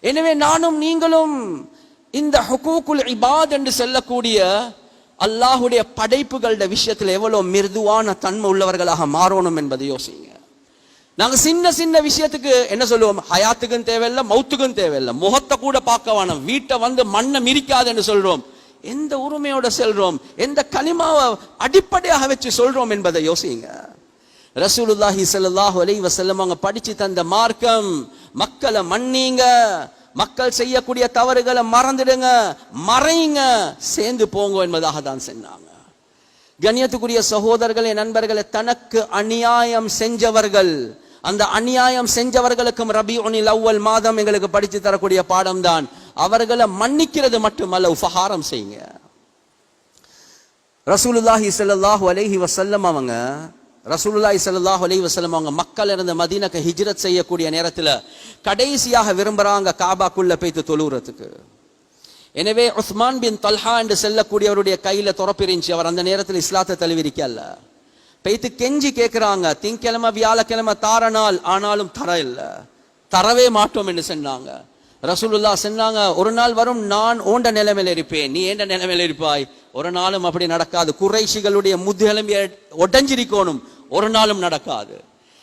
எனவே நானும் நீங்களும் இந்த ஹுகூக்குல் இபாத் என்று சொல்லக்கூடிய அல்லாஹுடைய படைப்புகளுடைய விஷயத்தில் எவ்வளோ மிருதுவான தன்மை உள்ளவர்களாக மாறணும் என்பதை யோசிங்க. நாங்கள் சின்ன சின்ன விஷயத்துக்கு என்ன சொல்லுவோம்? ஹயாத்துக்கும் தேவையில்லை மௌத்துக்கும் தேவையில்லை. முகத்தை கூட பார்க்க வேணும். வீட்டை வந்து மண்ணை மிரிக்காதுன்னு சொல்றோம். எந்த உரிமையோட செல்றோம்? எந்த கனிமாவை அடிப்படையாக வச்சு சொல்றோம் என்பதை யோசிங்க. ரசூலுல்லாஹி ஸல்லல்லாஹு அலி வசல்லம் அவங்க படிச்சு தந்த மார்க்கம் மக்களை மன்னிங்க மக்கள் செய்யக்கூடிய தவறுகளை மறந்துடுங்க மறைங்க சேர்ந்து போங்க என்பதாக தான் சொன்னாங்க. கண்ணியத்துக்குரிய சகோதரர்களே நண்பர்களே தனக்கு அநியாயம் செஞ்சவர்கள் அந்த அநியாயம் செஞ்சவர்களுக்கும் ரபி ஒனில் அவ்வல் மாதம் எங்களுக்கு படித்து தரக்கூடிய பாடம் தான். அவர்களை மன்னிக்கிறது மட்டுமல்ல உபகாரம் செய்யுங்க. ரசூலுல்லாஹி சல்லாஹூ அலைஹி வசல்லம் அவங்க ரசூலுல்லாய் சல்லாஹ் அலி வசலம் அவங்க மக்கள் இருந்த மதீனக்கு ஹிஜ்ரத் செய்யக்கூடிய நேரத்தில் கடைசியாக விரும்புகிறாங்க காபாக்குள்ள போய்த்து தொழுகிறதுக்கு எனவே உஸ்மான் பின் தல்ஹா என்று செல்லக்கூடியவருடைய கையில் துறப்பிருந்துச்சு அவர் அந்த நேரத்தில் இஸ்லாத்தை தழுவிரிக்கல்ல பெய்த்து கெஞ்சி கேட்குறாங்க திங்கிழமை வியாழக்கிழமை தார நாள் ஆனாலும் தர இல்லை. தரவே மாட்டோம் என்று சொன்னாங்க. ரசூலுல்லா சொன்னாங்க ஒரு நாள் வரும் நான் ஓண்ட நிலைமையில இருப்பேன். நீ ஏண்ட நிலைமையில இருப்பாய்? ஒரு நாளும் அப்படி நடக்காது. குறைஷிகளுடைய முதுகெலும்பிய ஒட்டஞ்சிரிக்கணும் ஒரு நாளும் நடக்காது.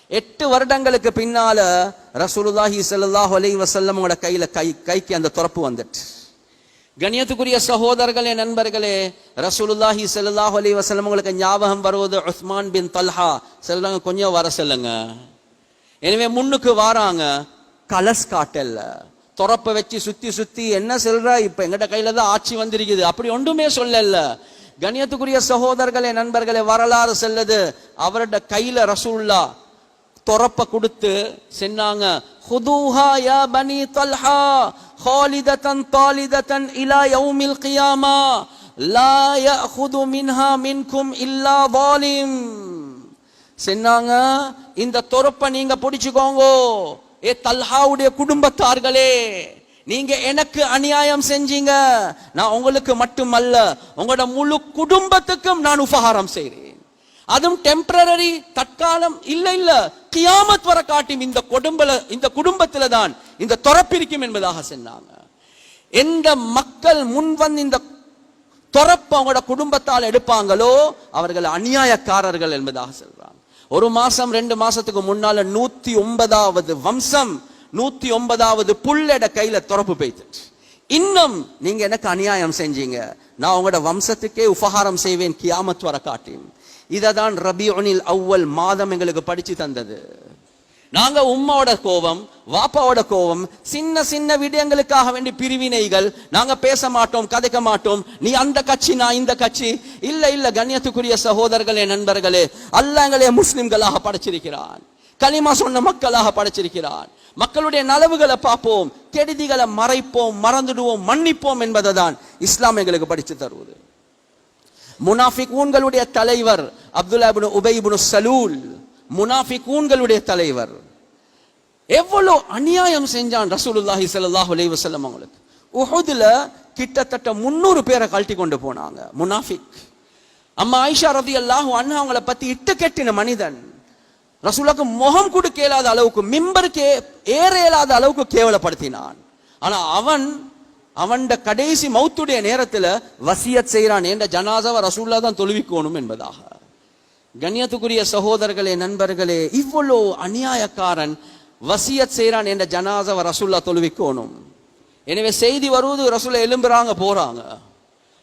எட்டு வருடங்களுக்கு பின்னால ரசூலுல்லாஹி ஸல்லல்லாஹு அலைஹி உங்களோட கையில கை கைக்கு அந்த துறப்பு வந்துட்டு. கணியத்துக்குரிய சகோதரர்களே நண்பர்களே ரசூலுல்லாஹி சல்லாஹ் அலி வசல்லம் உங்களுக்கு ஞாபகம் வருவது உஸ்மான் பின் தல்ஹா. செல்லுங்க கொஞ்சம் வர செல்லுங்க. எனவே முன்னுக்கு வாராங்க கலஸ் காட்டல்ல. துறப்பை வச்சு சுற்றி சுற்றி என்ன செல்றா? இப்போ எங்கிட்ட கையில் தான் ஆட்சி வந்திருக்குது. அப்படி ஒன்றுமே சொல்லல. கணியத்துக்குரிய சகோதரர்களே நண்பர்களே வரலாறு செல்லது. அவரோட கையில் ரசூல்லா துறப்பை கொடுத்து சென்னாங்க. ஹுதூஹா யா பனி தல்ஹா ஹாலிதத்தன் தாலிதத்தன் இலா யௌமில் கியாமா லா யஹுது மின்ஹா மின்கும் இல்லா வாலிம். சென்னாங்க. இந்த துறப்பை நீங்க பிடிச்சுக்கோங்கோ. ஏ தல்ஹாவுடைய குடும்பத்தார்களே நீங்க எனக்கு அநியாயம் செஞ்சீங்க. நான் உங்களுக்கு மட்டுமல்ல உங்களோட முழு குடும்பத்துக்கும் நான் உபகாரம் செய்கிறேன் அதுவும் டெம்பரரி தற்காலம் இல்ல இல்ல. கியாமத் வர காட்டும் இந்த குடும்பல இந்த குடும்பத்துல தான் இந்த துறப்பிருக்கும் என்பதாக சொன்னாங்க. எந்த மக்கள் முன் வந்து இந்த துறப்பு அவங்களோட குடும்பத்தால் எடுப்பாங்களோ அவர்கள் அநியாயக்காரர்கள் என்பதாக சொல்றாங்க. ஒரு மாசம் ரெண்டு மாசத்துக்கு முன்னால நூத்தி ஒன்பதாவது வம்சம் நூத்தி ஒன்பதாவது புல்லட கையில துறப்பு பெய்த்து இன்னும் நீங்க எனக்கு அநியாயம் செஞ்சீங்க. நான் உங்களோட வம்சத்துக்கே உபகாரம் செய்வேன் கியாமத் வர காட்டேன். இதை தான் ரபியுனில் அவ்வல் மாதம் எங்களுக்கு படிச்சு தந்தது. நாங்க உம்மாவோட கோபம் வாப்பாவோட கோபம் சின்ன சின்ன விடயங்களுக்காக வேண்டி பிரிவினைகள் நாங்க பேச மாட்டோம் கதைக்க மாட்டோம். நீ அந்த கட்சி நான் இந்த கட்சி. இல்ல இல்ல கண்ணியத்துக்குரிய சகோதரர்களே நண்பர்களே அல்லங்களே முஸ்லிம்களாக படைச்சிருக்கிறான். களிமா சொன்ன மக்களாக படைச்சிருக்கிறான். மக்களுடைய நலவுகளை பார்ப்போம் கெடுதிகளை மறைப்போம் மறந்துடுவோம் மன்னிப்போம் என்பதை தான் இஸ்லாம் எங்களுக்கு படித்து தருவது. முனாஃபிகூன்களுடைய தலைவர் அப்துல்லா இப்னு உபை சலூல் முனாஃபிகூன்களுடைய தலைவர். எவ்வளோ அநியாயம் செஞ்சான் ரசூலுல்லாஹி ஸல்லல்லாஹு அலைஹி வசல்லம் அவங்களுக்கு. உஹுதுல கிட்டத்தட்ட முன்னூறு பேரை கழட்டி கொண்டு போனாங்க முனாஃபிக். அம்மா ஆயிஷா ரலியல்லாஹு அண்ணா அவங்கள பத்தி இட்டு கெட்டின மனிதன். ரசூலாக்கு முகம் கூட கேளாத அளவுக்கு மிம்பருக்கு ஏற இயலாத அளவுக்கு கேவலப்படுத்தினான். ஆனா அவன் அவன்ட கடைசி மௌத்துடைய நேரத்தில் வசியத் செய்கிறான் என்ற ஜனாசாவை ரசூல்லா தான் தொழுவிக்கோணும் என்பதாக. கண்ணியத்துக்குரிய சகோதரர்களே நண்பர்களே இவ்வளோ அநியாயக்காரன் வசியத் செய்கிறான் என்ற ஜனாசாவை ரசுல்லா தொழுவிக்கோணும் எனவே செய்தி வருவது ரசூல்லா எலும்புறாங்க போகிறாங்க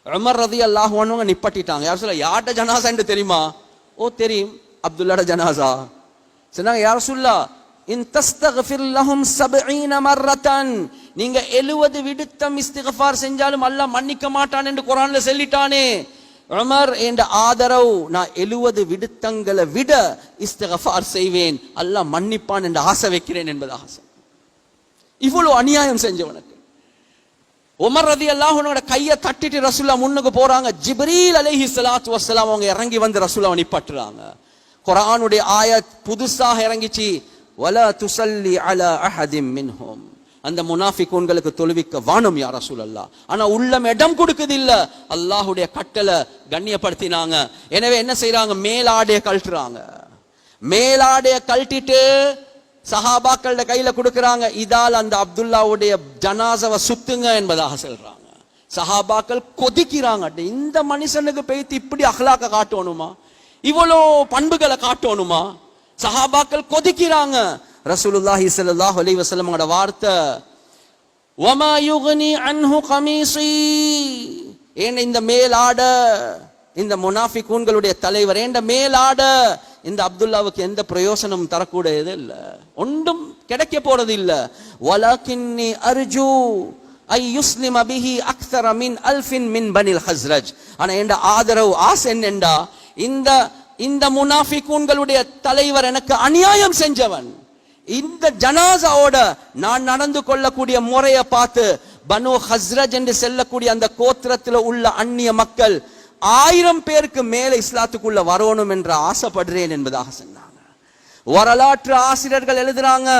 உமர் ரதி அல்லாஹ் நிப்பட்டிட்டாங்க. யார் சொல்ல யார்கிட்ட ஜனாசான்னு தெரியுமா? ஓ தெரியும். அப்துல்லாட ஜனாசா. சொன்னாங்க யார் சொல்லா இன் தஸ்தகஃபிர் லஹும் சப்ஈன மர்ரத்தன் நீங்க எழுவது விடுத்தம் இஸ்திகஃபார் செஞ்சாலும் அல்லாஹ் மன்னிக்க மாட்டான் என்று குரான்ல சொல்லிட்டானே. உமர் என்ற ஆதரவு நான் எழுவது விடுத்தங்களை விட இஸ்தகஃபார் செய்வேன். அல்லாஹ் மன்னிப்பான் என்று ஆசை வைக்கிறேன் என்பது ஆசை. இவ்வளவு அநியாயம் செஞ்சவனுக்கு. உமர் ரதி அல்லாஹனோட கையை தட்டிட்டு ரசூல்லா முன்னுக்கு போறாங்க. ஜிப்ரீல் அலைஹி சலாத்து வசலாம் அவங்க இறங்கி வந்து ரசூலாவை நிப்பாட்டுறாங்க. குரானுடைய ஆயத் புதுசாக இறங்கிச்சு. வல துசல்லி அல அஹதிம் மின்ஹோம். அந்த முனாஃபிகூன்களுக்கு தொழுவிக்க வானம் யார சூழல்லா ஆனா உள்ளம் இடம் கொடுக்குது இல்ல. அல்லாஹுடைய கட்டளை கண்ணியப்படுத்தினாங்க. எனவே என்ன செய்யறாங்க மேலாடைய கழட்டுறாங்க. மேலாடைய கழட்டிட்டு சஹாபாக்களோட கையில கொடுக்கறாங்க. இதால் அந்த அப்துல்லாவுடைய ஜனாசவை சுத்துங்க என்பதாக சொல்றாங்க. சஹாபாக்கள் கொதிக்கிறாங்க. இந்த மனுஷனுக்கு பெய்த்து இப்படி அகலாக்க காட்டணுமா? இவ்வளோ பண்புகளை காட்டணுமா? சஹாபாக்கள் கொதிக்கிறாங்க. ரசூலுல்லாஹி ஸல்லல்லாஹு அலைஹி வஸல்லமோட வார்த்தை வமா யுக்னி அன்ஹு கமீசி ஏன் இந்த மேலாட இந்த முனாஃபிகூன்களுடைய தலைவர் ஏண்ட மேலாட இந்த அப்துல்லாவுக்கு எந்த பிரயோசனம் தரக்கூடியது இல்லை. ஒன்றும் கிடைக்க போறது இல்லை. வலக்கின்னி அர்ஜு ஐ யுஸ்லிம் அபிஹி அக்தர மின் அல்ஃபின் மின் பனில் ஹஸ்ரஜ். ஆனா என்ற ஆதரவு ஆசை என்னெண்டா? இந்த இந்த முனாஃபிகூன்களுடைய தலைவர் எனக்கு அநியாயம் செஞ்சவன். இந்த ஜனாசாவோட நான் நடந்து கொள்ளக்கூடிய முறையை பார்த்து பனு ஹஸ்ரஜ் என்று செல்லக்கூடிய அந்த கோத்திரத்தில் உள்ள அந்நிய மக்கள் ஆயிரம் பேருக்கு மேல இஸ்லாத்துக்குள்ள வரணும் என்று ஆசைப்படுறேன் என்பதாக சொன்னாங்க. வரலாற்று ஆசிரியர்கள் எழுதுறாங்க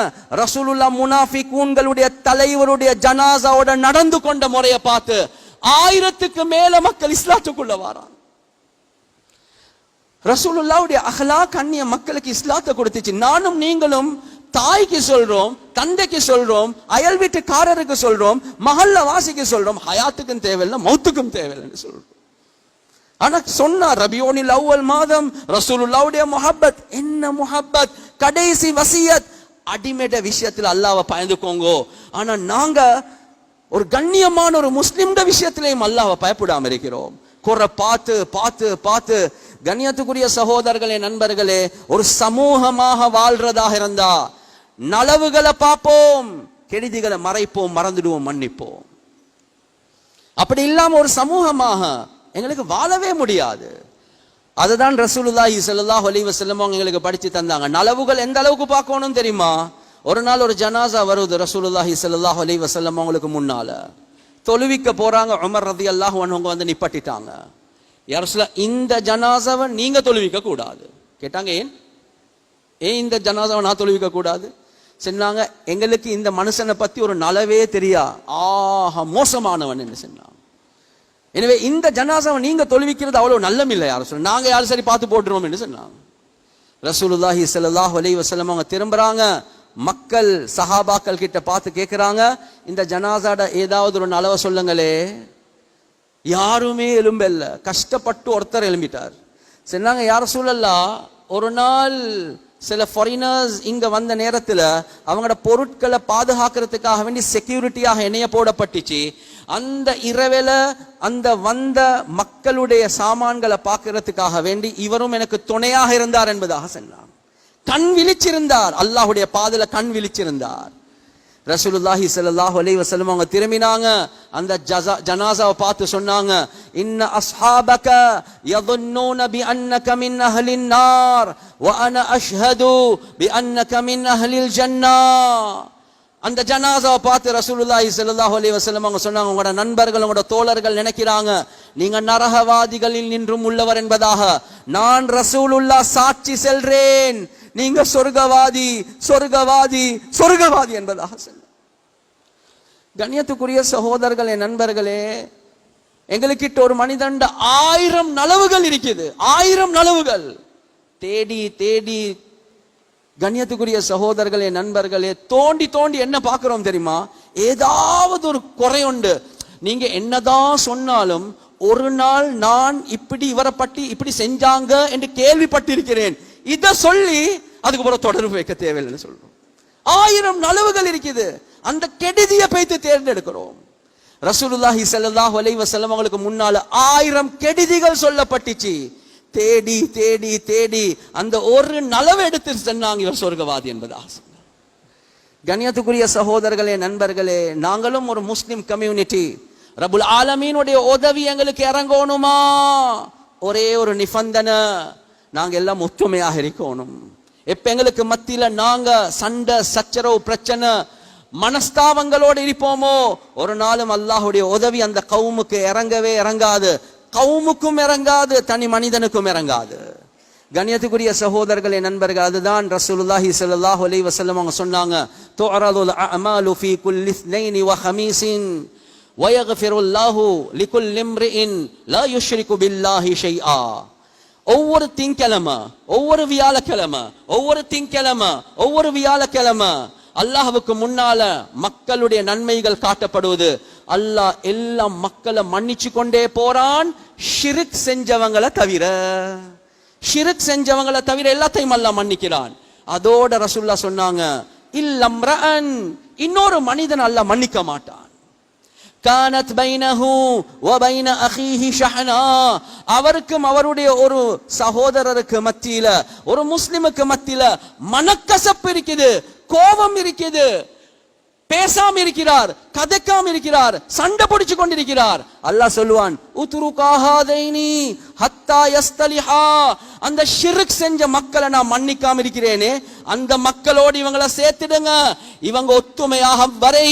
ரசூலுல்லா முனாஃபிகூன்களுடைய தலைவருடைய ஜனாசாவோட நடந்து கொண்ட முறையை பார்த்து ஆயிரத்துக்கு மேல மக்கள் இஸ்லாத்துக்குள்ள வராங்க. ரசூலுல்லாவுடைய அகலாக் கண்ணிய மக்களுக்கு இஸ்லாத்தை கொடுத்துச்சு. நானும் நீங்களும் தாய்க்கு சொல்றோம் தந்தைக்கு சொல்றோம் அயல் வீட்டுக்காரருக்கு சொல்றோம் மகல்ல வாசிக்கு சொல்றோம் ஹயாத்துக்கும் தேவையில்லை மௌத்துக்கும் தேவையில்லைன்னு சொல்றோம். ஆனா சொன்னார் ரபியோனில் அவ்வல் மாதம் ரசூலுல்லாவுடைய முஹப்பத். என்ன முஹப்பத்? கடைசி வசியத். அடிமேட விஷயத்தில் அல்லாவை பயந்துக்கோங்கோ. ஆனா நாங்க ஒரு கண்ணியமான ஒரு முஸ்லிம்ட விஷயத்திலையும் அல்லாவை பயப்படாம இருக்கிறோம். குறை பார்த்து பார்த்து பார்த்து. கண்ணியத்துக்குரிய சகோதரர்களே நண்பர்களே ஒரு சமூகமாக வாழ்றதாக இருந்தா நலவுகளை பார்ப்போம் கெடுதிகளை மறைப்போம் மறந்துடுவோம் மன்னிப்போம். அப்படி இல்லாம ஒரு சமூகமாக எங்களுக்கு வாழவே முடியாது. அதுதான் ரசூலுல்லாஹி ஸல்லல்லாஹு அலைஹி வஸல்லம் அவங்க எங்களுக்கு படித்து தந்தாங்க. நலவுகள் எந்த அளவுக்கு பார்க்கணும் தெரியுமா? ஒரு நாள் ஒரு ஜனாசா வருது ரசூலுல்லாஹி ஸல்லல்லாஹு அலைஹி வஸல்லம் அவங்களுக்கு முன்னால. தொழுவிக்க போறாங்க உமர் ஒன்று அவங்க வந்து நிப்பட்டிட்டாங்க. யார் இந்த ஜனாசாவை நீங்க தொழுவிக்க கூடாது கேட்டாங்க ஏன்? ஏன் இந்த ஜனாசாவை நான் தொழுவிக்க கூடாது சொன்னாங்க எங்களுக்கு இந்த மனுஷனை பற்றி ஒரு நலவே தெரியா? ஆஹா மோசமானவன் என்று சொன்னாங்க எனவே இந்த ஜனாசாவை நீங்கள் தொழுவிக்கிறது அவ்வளோ நல்லம் இல்லை யாரும் சொல்ல. நாங்கள் யாரும் சரி பார்த்து போட்டுருவோம் என்று சொன்னாங்க ரசூலுல்லாஹி ஸல்லல்லாஹு அலைஹி வசலம் அவங்க திரும்புகிறாங்க மக்கள் சஹாபாக்கள் கிட்ட பார்த்து கேட்குறாங்க இந்த ஜனாசாட ஏதாவது ஒரு நலவை சொல்லுங்களே. யாருமே எலும்பல்ல கஷ்டப்பட்டு ஒருத்தர் எழும்பிட்டார். சொன்னாங்க யார சூழல்லா ஒரு நாள் சில ஃபாரினர்ஸ் இங்க வந்த நேரத்துல அவங்களோட பொருட்களை பாதுகாக்கிறதுக்காக வேண்டி செக்யூரிட்டியாக இணைய போடப்பட்டுச்சு. அந்த இரவில் அந்த வந்த மக்களுடைய சாமான்களை பார்க்கறதுக்காக வேண்டி இவரும் எனக்கு துணையாக இருந்தார் என்பதாக சொன்னார். கண் விழிச்சிருந்தார். அல்லாஹுடைய பாதல கண் விழிச்சிருந்தார். ரசூலுல்லாஹி சல்லாஹ் அலி வசலம் அவங்க திரும்பினாங்க. அந்த ஜசா ஜனாசாவை பார்த்து சொன்னாங்க இன்ன அஸ்ஹாபக யதுன்னூன பி அன்னக மின் அஹலின் நார் வ அன அஷ்ஹது பி அன்னக மின் அஹ்லில் ஜன்னா. அந்த ஜனாசாவை பார்த்து ரசூலுல்லாஹி சல்லாஹ் அலி வசலம் அவங்க சொன்னாங்க உங்களோட நண்பர்கள் உங்களோட தோழர்கள் நினைக்கிறாங்க நீங்க நரகவாதிகளில் நின்றும் உள்ளவர் என்பதாக. நான் ரசூலுல்லாஹ் சாட்சி செல்றேன். நீங்க சொர்க்கவாதி சொர்க்கவாதி சொர்க்கவாதி என்பதாக சொல்ல கண்ணியத்துக்குரிய சகோதரர்களே நண்பர்களே எங்களுக்கிட்ட ஒரு மனிதண்ட ஆயிரம் நலவுகள் இருக்குது. ஆயிரம் நலவுகள். தேடி தேடி கண்ணியத்துக்குரிய சகோதரர்களே நண்பர்களே தோண்டி தோண்டி என்ன பார்க்கிறோம் தெரியுமா? ஏதாவது ஒரு குறை உண்டு. நீங்க என்னதான் சொன்னாலும் ஒரு நாள் நான் இப்படி இவரை பற்றி இப்படி செஞ்சாங்க என்று கேள்விப்பட்டிருக்கிறேன். இதை சொல்லி அதுக்கப்புறம் தொடர்பு வைக்க தேவையில்லைன்னு சொல்றோம். ஆயிரம் நலவுகள் இருக்குது. அந்த கெடுதியை பைத்து தேர்ந்தெடுக்கிறோம். ரசூலுல்லாஹி ஸல்லல்லாஹு அலைஹி வஸல்லம் அவங்களுக்கு முன்னால ஆயிரம் கெடுதிகள் சொல்லப்பட்டுச்சு. தேடி தேடி தேடி அந்த ஒரு நலவை எடுத்து சென்னாங்க இவர் சொர்க்கவாதி என்பதாக ஆசை. கண்ணியத்துக்குரிய சகோதரர்களே நண்பர்களே நாங்களும் ஒரு முஸ்லிம் கம்யூனிட்டி. ரபுல் ஆலமீனுடைய உதவி எங்களுக்கு இறங்கணுமா? ஒரே ஒரு நிபந்தனை. நாங்கள் எல்லாம் ஒற்றுமையாக இருக்கணும். இப்போ எங்களுக்கு மத்தியில் நாங்கள் சண்டை சச்சரவு பிரச்சனை மனஸ்தாபங்களோடு இருப்போமோ ஒரு நாளும் அல்லாஹுடைய உதவி அந்த கவுமுக்கு இறங்கவே இறங்காது. கவுமுக்கும் இறங்காது தனி மனிதனுக்கும் இறங்காது. கண்ணியத்துக்குரிய சகோதரர்களே நண்பர்கள் அதுதான் ரசூலுல்லாஹி ஸல்லல்லாஹு அலைஹி வஸல்லம் அவங்க சொன்னாங்க. துஅரதுல் அமாலு ஃபீ குல்லி இஸ்னைனி வ ஹமீஸின் வயக்ஃபிருல்லாஹு லிகுல்லி இம்ரிஇன் லா யுஷ்ரிகு பில்லாஹி ஷைஆ. ஒவ்வொரு திங்கிழமை ஒவ்வொரு வியாழக்கிழமை ஒவ்வொரு திங்கிழமை ஒவ்வொரு வியாழக்கிழமை அல்லாஹுக்கு முன்னால மக்களுடைய நன்மைகள் காட்டப்படுவது அல்லாஹ் எல்லா மக்களை மன்னிச்சு கொண்டே போறான் ஷிருக் செஞ்சவங்களை தவிர. ஷிருக் செஞ்சவங்களை தவிர எல்லாத்தையும் அல்லாஹ் மன்னிக்கிறான். அதோட ரசுல்லா சொன்னாங்க இல்லம்ரன் இன்னொரு மனிதன் அல்லாஹ் மன்னிக்க மாட்டான். கானத் பைனஹு வ பைன அஹீஹி ஷஹனா. அவருக்கும் அவருடைய ஒரு சகோதரருக்கு மத்தியில ஒரு முஸ்லிமுக்கு மத்தியில மனக்கசப்பு இருக்குது கோபம் இருக்குது. பேசாம இருக்கிறார் கதைக்காம இருக்கிறார் சண்டை பிடிச்சு கொண்டிருக்கிறார். அல்லாஹ் சொல்லுவான் உதுருகாஹாதைனி ஹத்தா யஸ்தலிஹா. அந்த ஷிர்க் செஞ்ச மக்களை நான் மன்னிக்காம இருக்கிறேனே அந்த மக்களோடு இவங்களை சேர்த்துடுங்க. இவங்க ஒத்துமையாக வரை.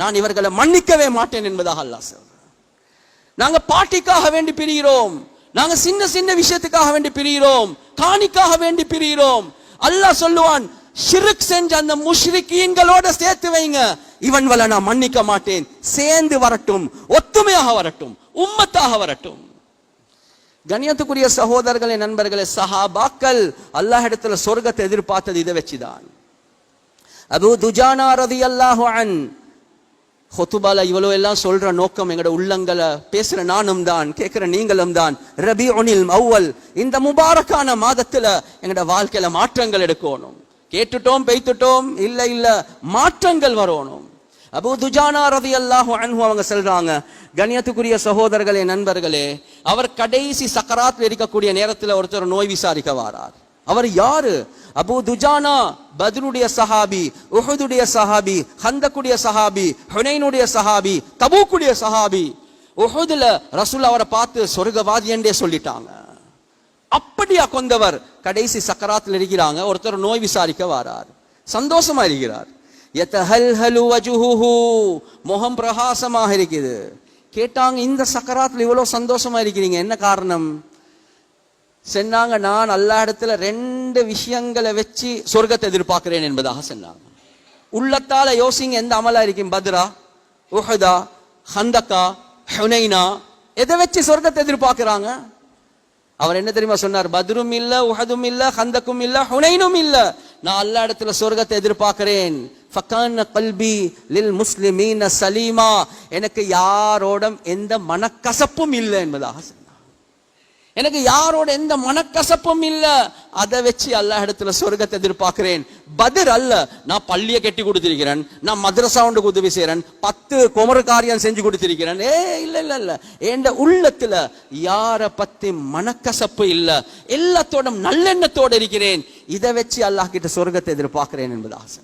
நான் இவர்களை மன்னிக்கவே மாட்டேன் என்பதாக அல்லாஹ் சொல்றான் நாங்க பாட்டிக்காக வேண்டி பிரிகிறோம். நாங்க சின்ன சின்ன விஷயத்துக்காக வேண்டி பிரிகிறோம். காணிக்காக வேண்டி பிரிகிறோம். அல்லாஹ் சொல்லுவான் ஷிருக் செஞ்ச அந்த முஷ்ரிக்கீன்களோட சேர்த்து வைங்க. இவன்களை நான் மன்னிக்க மாட்டேன். சேர்ந்து வரட்டும். ஒத்துமையாக வரட்டும். உம்மத்தாக வரட்டும். கண்ணியத்துக்குரிய சகோதரர்களே நண்பர்களே சஹாபாக்கள் அல்லாஹ் இடத்துல சொர்க்கத்தை எதிர்பார்த்தது இதை வச்சுதான். அபு துஜானா ரதியல்லாஹு அன் ஹொத்துபால இவ்வளோ எல்லாம் சொல்ற நோக்கம் எங்களோட உள்ளங்களை பேசுற நானும் தான் கேட்கிற நீங்களும் தான். ரபி ஒனில் மௌவல் இந்த முபாரக்கான மாதத்துல எங்களோட வாழ்க்கையில மாற்றங்கள் எடுக்கணும். கேட்டுட்டோம் பெய்த்துட்டோம் இல்ல இல்ல மாற்றங்கள் வரணும். அபு துஜானா ரவி அல்லாஹு அன்ஹு அவங்க சொல்றாங்க கண்ணியத்துக்குரிய சகோதரர்களே நண்பர்களே அவர் கடைசி சக்கராத்தில் இருக்கக்கூடிய நேரத்தில் ஒருத்தர் நோய் விசாரிக்க வாரார். அவர் யாரு? அபு துஜானா பத்ருடைய சஹாபி உஹதுடைய சஹாபி ஹந்தக்குடைய சஹாபி ஹுனைனுடைய சஹாபி தபூக்குடைய சஹாபி. உஹதுல ரசூல் அவரை பார்த்து சொர்க்கவாதி என்றே சொல்லிட்டாங்க. அப்படியா கொண்டவர் கடைசி சக்கராத்தில் இருக்கிறாங்க. ஒருத்தர் நோய் விசாரிக்க வாரார். சந்தோஷமா இருக்கிறார். முகம் பிரகாசமாக இருக்குது. கேட்டாங்க இந்த சக்கராத்தில் இவ்வளவு சந்தோஷமா இருக்கிறீங்க என்ன காரணம்? சொன்னாங்க நான் அல்லா இடத்துல ரெண்டு விஷயங்களை வச்சு சொர்க்கத்தை எதிர்பார்க்கிறேன் என்பதாக சொன்னாங்க. உள்ளத்தால யோசிங்க எந்த அமலா இருக்கும் பத்ரா உஹதா ஹந்தக்கா ஹுனைனா. எதை வச்சு சொர்க்கத்தை எதிர்பார்க்கிறாங்க? அவர் என்ன தெரியுமா சொன்னார்? பத்ரும் இல்ல உஹதும் இல்ல ஹந்தக்கும் இல்ல ஹுனைனும் இல்ல. நான் அல்லா இடத்துல சொர்க்கத்தை எதிர்பார்க்கிறேன். ஃபக்கான கல்பி லில் முஸ்லிமீன சலீமா. எனக்கு யாரோடும் எந்த மனக்கசப்பும் இல்லை என்பதாக சொன்னார். எனக்கு யாரோட எந்த மனக்கசப்பும் இல்ல. அதை வச்சு எல்லா இடத்துல சொர்க்கத்தை எதிர்பார்க்கிறேன். பதில் அல்ல. நான் பள்ளியை கட்டி கொடுத்திருக்கிறேன். நான் மதரசாவுண்டு உதவி செய்கிறேன் பத்து குமர காரியம் செஞ்சு கொடுத்திருக்கிறேன். ஏ இல்ல இல்ல இல்ல. என் உள்ளத்துல யார பத்தி மனக்கசப்பு இல்ல. எல்லாத்தோடும் நல்லெண்ணத்தோட இருக்கிறேன். இதை வச்சு அல்லாஹ் கிட்ட சொர்க்கத்தை எதிர்பார்க்கிறேன் என்பது ஆசை.